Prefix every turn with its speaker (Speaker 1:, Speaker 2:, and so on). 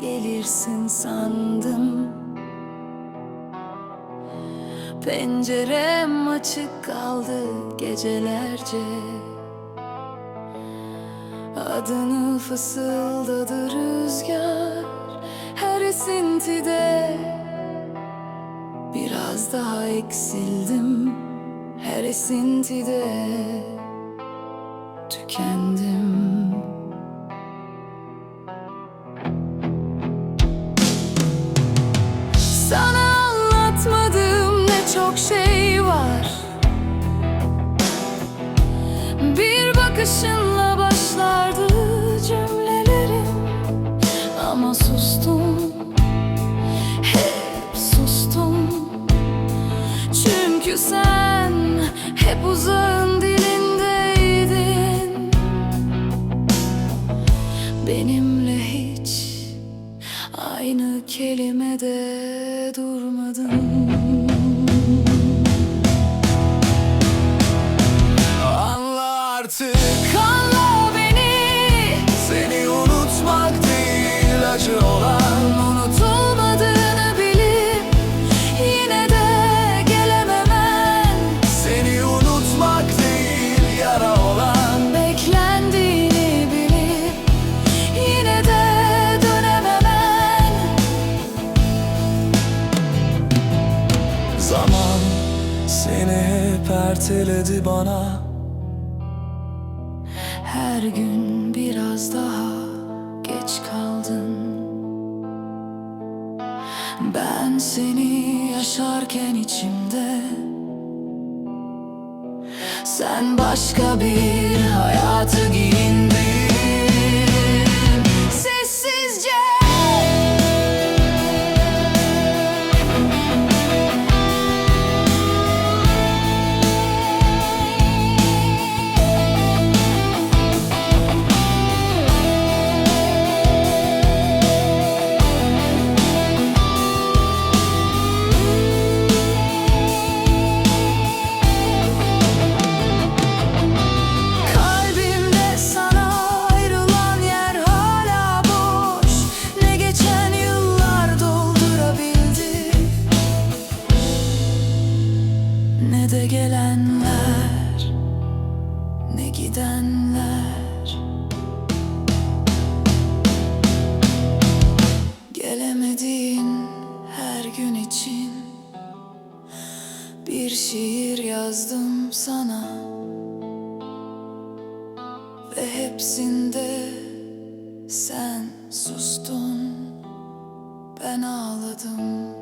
Speaker 1: gelirsin sandım. Pencerem açık kaldı gecelerce. Adını fısıldadı rüzgar her esintide. Biraz daha eksildim her esintide. Tükendim çok şey var. Bir bakışınla başlardı cümlelerim. Ama sustum Hep sustum. Çünkü sen hep uzağın dilindeydin. Benimle hiç Aynı kelimede durmadın Kanla beni.
Speaker 2: Seni unutmak değil acı olan.
Speaker 1: Unutulmadığını bilip Yine de gelememen
Speaker 2: Seni unutmak değil yara olan.
Speaker 1: Beklendiğini bilip Yine de dönememen
Speaker 2: Zaman seni hep erteledi bana
Speaker 1: Her gün biraz daha geç kaldın. Ben seni yaşarken içimde. Sen başka bir hayatı giyindin Ne de gelenler Ne gidenler. Gelemediğin her gün için Bir şiir yazdım sana. Ve hepsinde sen sustun Ben ağladım